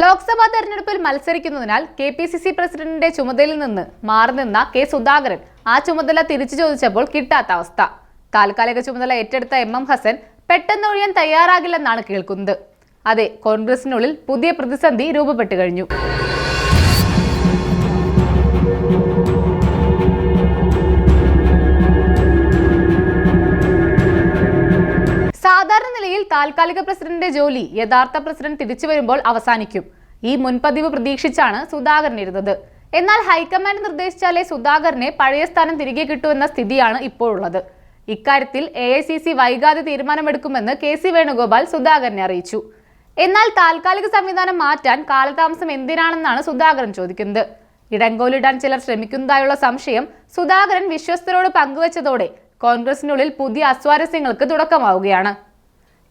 ലോക്സഭാ തെരഞ്ഞെടുപ്പിൽ മത്സരിക്കുന്നതിനാൽ K P C C പ്രസിഡന്റിന്റെ ചുമതലയിൽ നിന്ന് മാറി നിന്ന കെ സുധാകരൻ ആ ചുമതല തിരിച്ചു ചോദിച്ചപ്പോൾ കിട്ടാത്ത അവസ്ഥ. താൽക്കാലിക ചുമതല ഏറ്റെടുത്ത എം എം ഹസൻ പെട്ടെന്ന് ഒഴിയാൻ തയ്യാറാകില്ലെന്നാണ് കേൾക്കുന്നത്. അതെ കോൺഗ്രസിനുള്ളിൽ പുതിയ പ്രതിസന്ധി രൂപപ്പെട്ടു കഴിഞ്ഞു. സാധാരണ നിലയിൽ താൽക്കാലിക പ്രസിഡന്റിന്റെ ജോലി യഥാർത്ഥ പ്രസിഡന്റ് തിരിച്ചു വരുമ്പോൾ അവസാനിക്കും. ഈ മുൻപതിവ് പ്രതീക്ഷിച്ചാണ് സുധാകരൻ ഇരുന്നത്. എന്നാൽ ഹൈക്കമാൻഡ് നിർദ്ദേശിച്ചാലേ സുധാകരനെ പഴയ സ്ഥാനം തിരികെ കിട്ടൂ എന്ന സ്ഥിതിയാണ് ഇപ്പോഴുള്ളത്. ഇക്കാര്യത്തിൽ എ ഐ സി സി വൈകാതെ തീരുമാനമെടുക്കുമെന്ന് കെ സി വേണുഗോപാൽ സുധാകരനെ അറിയിച്ചു. എന്നാൽ താൽക്കാലിക സംവിധാനം മാറ്റാൻ കാലതാമസം എന്തിനാണെന്നാണ് സുധാകരൻ ചോദിക്കുന്നത്. ഇടങ്കോലിടാൻ ചിലർ ശ്രമിക്കുന്നതായുള്ള സംശയം സുധാകരൻ വിശ്വസ്തരോട് പങ്കുവച്ചതോടെ കോൺഗ്രസിനുള്ളിൽ പുതിയ അസ്വാരസ്യങ്ങൾക്ക് തുടക്കമാവുകയാണ്.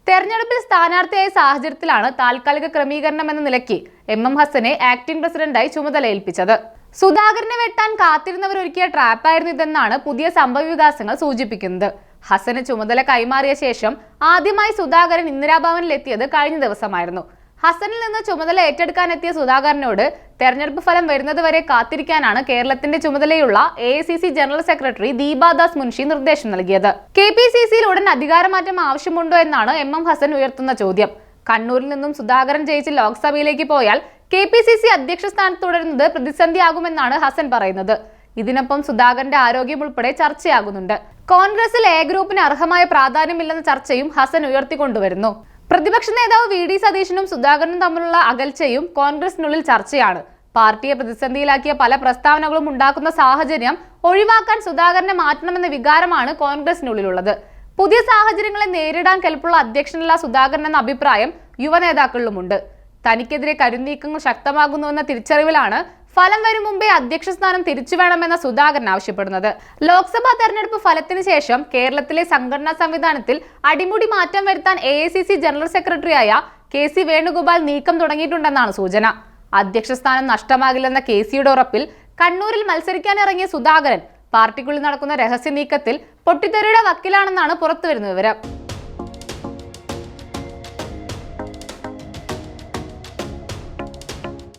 തെരഞ്ഞെടുപ്പിൽ സ്ഥാനാർത്ഥിയായ സാഹചര്യത്തിലാണ് താൽക്കാലിക ക്രമീകരണം എന്ന നിലയ്ക്ക് എം എം ഹസനെ ആക്ടിംഗ് പ്രസിഡന്റായി ചുമതലയേൽപ്പിച്ചത്. സുധാകരനെ വെട്ടാൻ കാത്തിരുന്നവർ ഒരുക്കിയ ട്രാപ്പായിരുന്നു ഇതെന്നാണ് പുതിയ സംഭവവികാസങ്ങൾ സൂചിപ്പിക്കുന്നത്. ഹസന് ചുമതല കൈമാറിയ ശേഷം ആദ്യമായി സുധാകരൻ ഇന്ദിരാഭവനിലെത്തിയത് കഴിഞ്ഞ ദിവസമായിരുന്നു. ഹസനിൽ നിന്ന് ചുമതല ഏറ്റെടുക്കാനെത്തിയ സുധാകരനോട് തെരഞ്ഞെടുപ്പ് ഫലം വരുന്നതുവരെ കാത്തിരിക്കാനാണ് കേരളത്തിന്റെ ചുമതലയുള്ള A general secretary Deepa Das Munshi നിർദ്ദേശം നൽകിയത്. കെ പി സി സിയിൽ ഉടൻ അധികാരമാറ്റം ആവശ്യമുണ്ടോ എന്നാണ് എം എം ഹസൻ ഉയർത്തുന്ന ചോദ്യം. കണ്ണൂരിൽ നിന്നും സുധാകരൻ ജയിച്ച് ലോക്സഭയിലേക്ക് പോയാൽ കെ പി സി സി അധ്യക്ഷ സ്ഥാനത്ത് തുടരുന്നത് പ്രതിസന്ധിയാകുമെന്നാണ് ഹസൻ പറയുന്നത്. ഇതിനൊപ്പം സുധാകരന്റെ ആരോഗ്യം ഉൾപ്പെടെ ചർച്ചയാകുന്നുണ്ട്. കോൺഗ്രസിൽ എ ഗ്രൂപ്പിന് അർഹമായ പ്രാധാന്യമില്ലെന്ന ചർച്ചയും ഹസൻ ഉയർത്തിക്കൊണ്ടുവരുന്നു. പ്രതിപക്ഷ നേതാവ് വി ഡി സതീശനും സുധാകരനും തമ്മിലുള്ള അകൽച്ചയും കോൺഗ്രസിനുള്ളിൽ ചർച്ചയാണ്. പാർട്ടിയെ പ്രതിസന്ധിയിലാക്കിയ പല പ്രസ്താവനകളും ഉണ്ടാക്കുന്ന സാഹചര്യം ഒഴിവാക്കാൻ സുധാകരനെ മാറ്റണമെന്ന വികാരമാണ് കോൺഗ്രസിനുള്ളിലുള്ളത്. പുതിയ സാഹചര്യങ്ങളെ നേരിടാൻ കെൽപ്പുള്ള അധ്യക്ഷനല്ല സുധാകരൻ എന്ന അഭിപ്രായം യുവനേതാക്കളിലുമുണ്ട്. തനിക്കെതിരെ കരുനീക്കങ്ങൾ ശക്തമാകുന്നുവെന്ന തിരിച്ചറിവിലാണ് ഫലം വരും മുമ്പേ അധ്യക്ഷ സ്ഥാനം തിരിച്ചു വേണമെന്ന സുധാകരൻ ആവശ്യപ്പെടുന്നത്. ലോക്സഭാ തെരഞ്ഞെടുപ്പ് ഫലത്തിന് ശേഷം കേരളത്തിലെ സംഘടനാ സംവിധാനത്തിൽ അടിമുടി മാറ്റം വരുത്താൻ എ ജനറൽ സെക്രട്ടറിയായ കെ സി വേണുഗോപാൽ നീക്കം തുടങ്ങിയിട്ടുണ്ടെന്നാണ് സൂചന. അധ്യക്ഷ സ്ഥാനം നഷ്ടമാകില്ലെന്ന കെ സിയുടെ ഉറപ്പിൽ കണ്ണൂരിൽ മത്സരിക്കാനിറങ്ങിയ സുധാകരൻ പാർട്ടിക്കുള്ളിൽ നടക്കുന്ന രഹസ്യ നീക്കത്തിൽ പൊട്ടിത്തെറിയുടെ വക്കിലാണെന്നാണ് പുറത്തുവരുന്ന വിവരം.